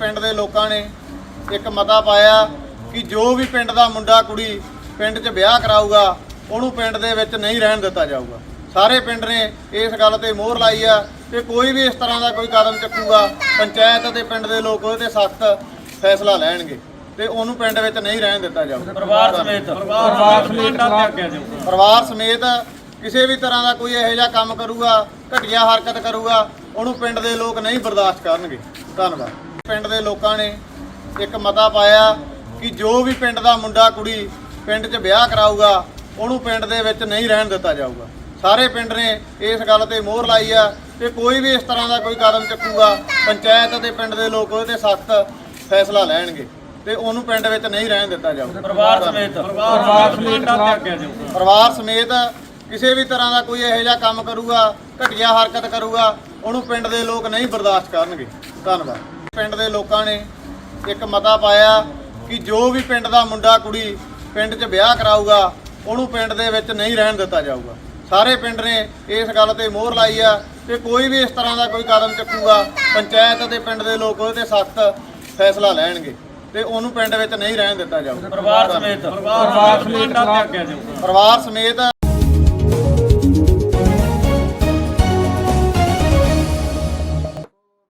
ਪਿੰਡ ਦੇ ਲੋਕਾਂ ਨੇ ਇੱਕ ਮਤਾ ਪਾਇਆ ਕਿ ਜੋ ਵੀ ਪਿੰਡ ਦਾ ਮੁੰਡਾ ਕੁੜੀ ਪਿੰਡ 'ਚ ਵਿਆਹ ਕਰਾਊਗਾ ਉਹਨੂੰ ਪਿੰਡ ਦੇ ਵਿੱਚ ਨਹੀਂ ਰਹਿਣ ਦਿੱਤਾ ਜਾਊਗਾ। ਸਾਰੇ ਪਿੰਡ ਨੇ ਇਸ ਗੱਲ ਤੇ ਮੋਹਰ ਲਾਈ ਆ ਕਿ ਕੋਈ ਵੀ ਇਸ ਤਰ੍ਹਾਂ ਦਾ ਕੋਈ ਕਦਮ ਚੱਕੂਗਾ ਪੰਚਾਇਤ ਅਤੇ ਪਿੰਡ ਦੇ ਲੋਕ ਉਹਦੇ ਤੇ ਸਖਤ ਫੈਸਲਾ ਲੈਣਗੇ ਤੇ ਉਹਨੂੰ ਪਿੰਡ ਵਿੱਚ ਨਹੀਂ ਰਹਿਣ ਦਿੱਤਾ ਜਾਊਗਾ। ਪਰਿਵਾਰ ਸਮੇਤ। ਪਰਿਵਾਰ ਸਮੇਤ। ਤਿਆਗਿਆ ਜਾਊਗਾ ਪਰਿਵਾਰ ਸਮੇਤ ਕਿਸੇ ਵੀ ਤਰ੍ਹਾਂ ਦਾ ਕੋਈ ਇਹੋ ਜਿਹਾ ਕੰਮ ਕਰੂਗਾ ਘਟੀਆ ਹਰਕਤ ਕਰੂਗਾ ਉਹਨੂੰ ਪਿੰਡ ਦੇ ਲੋਕ ਨਹੀਂ ਬਰਦਾਸ਼ਤ ਕਰਨਗੇ। ਧੰਨਵਾਦ। ਪਿੰਡ ਦੇ ਲੋਕਾਂ ਨੇ ਇੱਕ ਮਤਾ ਪਾਇਆ ਕਿ ਜੋ ਵੀ ਪਿੰਡ ਦਾ ਮੁੰਡਾ ਕੁੜੀ ਪਿੰਡ 'ਚ ਵਿਆਹ ਕਰਾਊਗਾ ਉਹਨੂੰ ਪਿੰਡ ਦੇ ਵਿੱਚ ਨਹੀਂ ਰਹਿਣ ਦਿੱਤਾ ਜਾਊਗਾ। ਸਾਰੇ ਪਿੰਡ ਨੇ ਇਸ ਗੱਲ ਤੇ ਮੋਹਰ ਲਾਈ ਆ ਕਿ ਕੋਈ ਵੀ ਇਸ ਤਰ੍ਹਾਂ ਦਾ ਕੋਈ ਕਦਮ ਚੱਕੂਗਾ ਪੰਚਾਇਤ ਅਤੇ ਪਿੰਡ ਦੇ ਲੋਕ ਉਹਦੇ ਤੇ ਸਖਤ ਫੈਸਲਾ ਲੈਣਗੇ ਤੇ ਉਹਨੂੰ ਪਿੰਡ ਵਿੱਚ ਨਹੀਂ ਰਹਿਣ ਦਿੱਤਾ ਜਾਊਗਾ। ਪਰਿਵਾਰ ਸਮੇਤ ਪਰਿਵਾਰ ਸਮੇਤ ਪਰਿਵਾਰ ਕਿਸੇ ਵੀ ਤਰ੍ਹਾਂ ਦਾ ਕੋਈ ਇਹੋ ਜਿਹਾ ਕੰਮ ਕਰੂਗਾ ਘਟੀਆ ਹਰਕਤ ਕਰੂਗਾ ਉਹਨੂੰ ਪਿੰਡ ਦੇ ਲੋਕ ਨਹੀਂ ਬਰਦਾਸ਼ਤ ਕਰਨਗੇ। ਧੰਨਵਾਦ। ਪਿੰਡ ਦੇ ਲੋਕਾਂ ਨੇ ਇੱਕ ਮਤਾ ਪਾਇਆ ਕਿ ਜੋ ਵੀ ਪਿੰਡ ਦਾ ਮੁੰਡਾ ਕੁੜੀ ਪਿੰਡ 'ਚ ਵਿਆਹ ਕਰਾਊਗਾ ਉਹਨੂੰ ਪਿੰਡ ਦੇ ਵਿੱਚ ਨਹੀਂ ਰਹਿਣ ਦਿੱਤਾ ਜਾਊਗਾ। ਸਾਰੇ ਪਿੰਡ ਨੇ ਇਸ ਗੱਲ ਤੇ ਮੋਹਰ ਲਾਈ ਆ ਕਿ ਕੋਈ ਵੀ ਇਸ ਤਰ੍ਹਾਂ ਦਾ ਕੋਈ ਕਦਮ ਚੱਕੂਗਾ ਪੰਚਾਇਤ ਅਤੇ ਪਿੰਡ ਦੇ ਲੋਕ ਉਹਦੇ ਤੇ ਸਖਤ ਫੈਸਲਾ ਲੈਣਗੇ ਤੇ ਉਹਨੂੰ ਪਿੰਡ ਵਿੱਚ ਨਹੀਂ ਰਹਿਣ ਦਿੱਤਾ ਜਾਊਗਾ। ਪਰਿਵਾਰ ਸਮੇਤ। ਪਰਿਵਾਰ ਸਮੇਤ